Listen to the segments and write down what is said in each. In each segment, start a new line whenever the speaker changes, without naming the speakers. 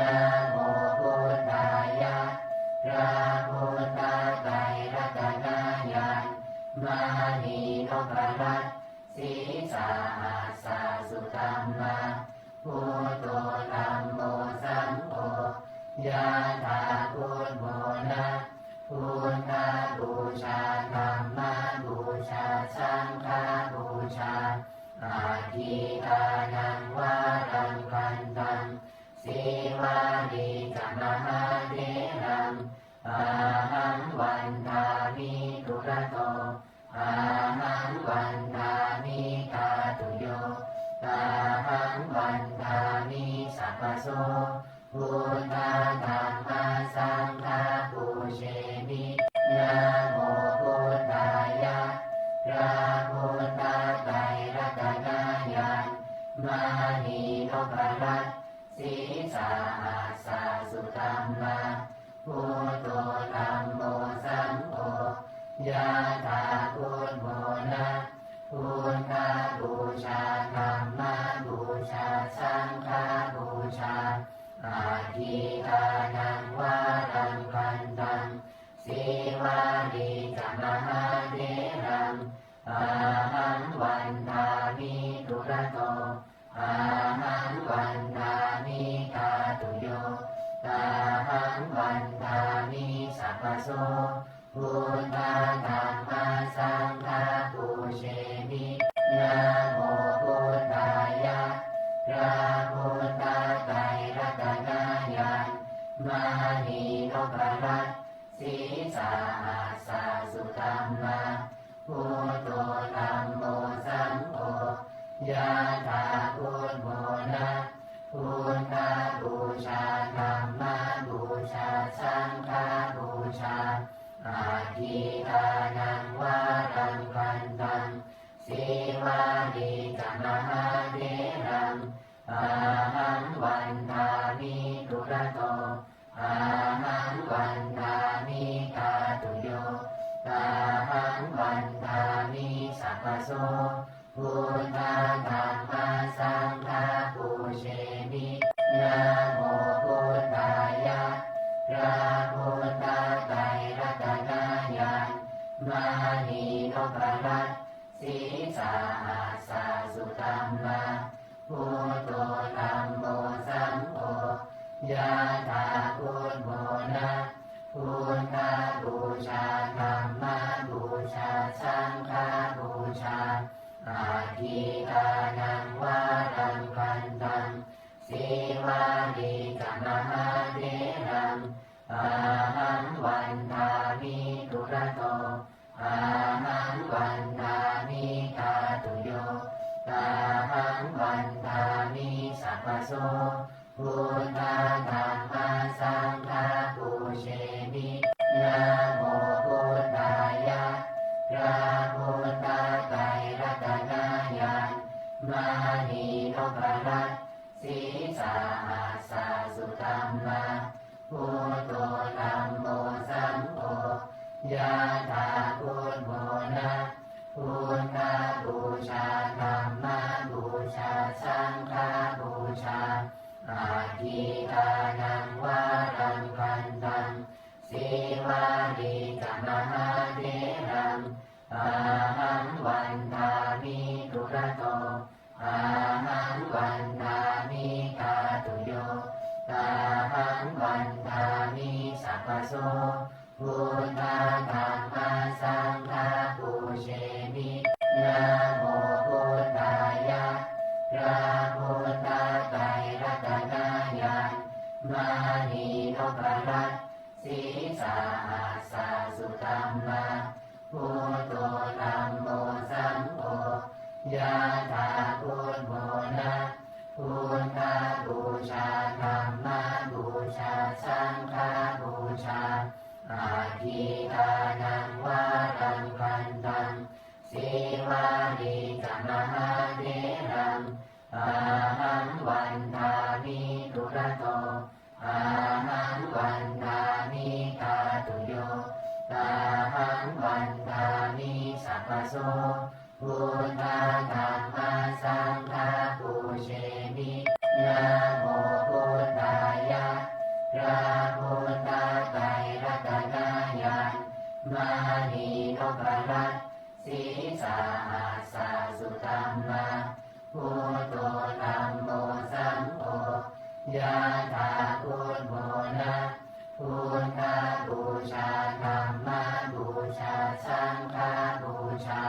นะโมพุทธายะพระพุทธไตรรัตนญาณมานีนพรัตน์ศีสาหัสสะสุตัมมาพุทโธธัมโมสังโฆยะถาพุทโมนะพุทธบูชาธัมมาบูชาสังฆบูชาอาทิตา พุทธไตรรัตนญาณมานีนพรัตน์ศีสาหัสสะสุตัมมาพุทโธธัมโมสังโฆยะถาพุทโมนะพุทธบูชาธัมมาบูชาสังฆบูชาอาทิตานังวารังคันตังสีวาลีจัมหาเทรัง อาหังวันทามิตุระโตอาหังวันทามิกาตุโยอาหังวันทามิสัพพโสพุทธาธรรมสังฆาปูเชมินะโมพุทธายะพระพุทธไตรรัตนญาณมานีนพรัตน์ศีสาหัสสะสุตัมมา ยะถาพุทโมนะพุทธบูชาธัมมาบูชาสังฆบูชาอาทิตานังวารังคันตังสีวาลีจัมหาเทรังอาหังวันทามิตุระโตอาหังวันทามิกาตุโยอาหังวันทามิสัพพโส พุทธาธรรมสังฆาปูเชมินะโมพุทธายะพระพุทธไตรรัตนญาณมานีนพรัตน์ศีสาหัสสะสุตัมมาพุทโธธัมโมสังโฆยะถา อาหังวันทามิตุระโตอาหังวันทามิกาตุโยอาหังวันทามิสัพพโสพุทธาธรรมสังฆาปูเชมินะโมพุทธายะพระพุทธไตรรัตนญาณมานีนพรัตน์ศีสาหัสสะสุตัมมา พุทโธธัมโมสังโฆยะถาพุทโมนะพุทธบูชาธัมมาบูชาสังฆบูชาอาทิตานังวารังคันตังสีวาลีจมหาเทรังอาหังวันทามิตุระโตอา พระพุทธไตรรัตนญาณมานีนพรัตน์ศีสาสสะสุตัมมาพุทโธธัมโมสังโฆยะถาพุทโมนะพุทธบูชาธัมมาบูชาสังฆบูชาอาทิตานังวารังคันตังสีวาลี อาหังวันนามิทุระโตอาหังวันนามิกาตุโยตาหังวันนามิสัพพโสภูตาธรรมาสังฆาปูเชมินาโมพุทธายะพระพุทธไตรรัตนายานมานีนพรัตสีสาหัสสุธรรมาพุท ยาถาคุณโมนะคุณตาบูชาธรรมบูชาสังฆบูชา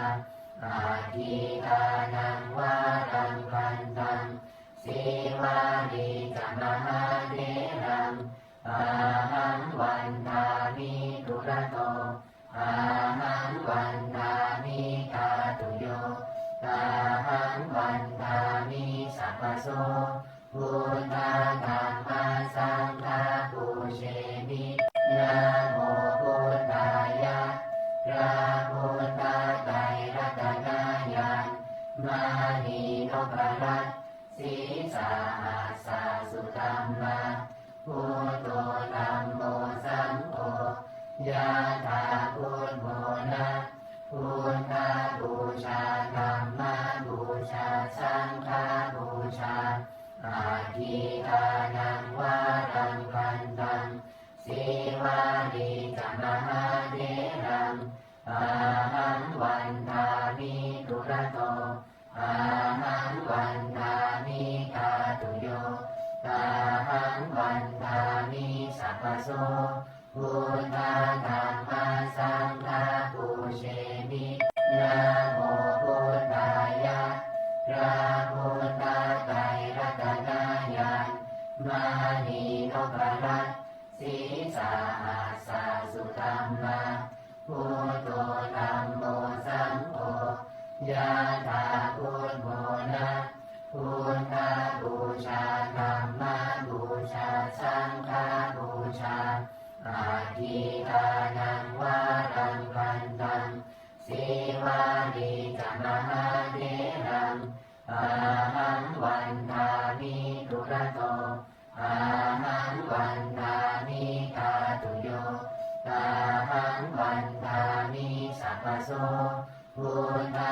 อาทิตานังวารังวันตังสิวานิจมหาเดรังอาหังวันตามิตุระโตอาหังวัน ยะถาพุทโมนะพุทธาบูชาธัมมาบูชาสังฆาบูชาอาทิตานังวารังพันตังสีวาลีจมหาเทรังอาหังวันทามิทุระโตอาหังวันทามิกาตุโยตาหังวันทามิสัพพโส พุทธาธรรมสังฆาปุเชมินะโมพุทธายะพระพุทธไตรรัตนญาณมานีนพรัตสีสาหัสสะสุตัมมาพุทโธธัมโมสังโฆยะถาพุทโมนะพุทธาบูชาธัมมาบูชาสังฆาบูชา อาทิตานังวารังพันตังสีวาลีจะมหาเทรังอาหังวันทามิทุระโตอาหังวันทามิกาตุโยตาหังวันทามิสัพพโสพุทธา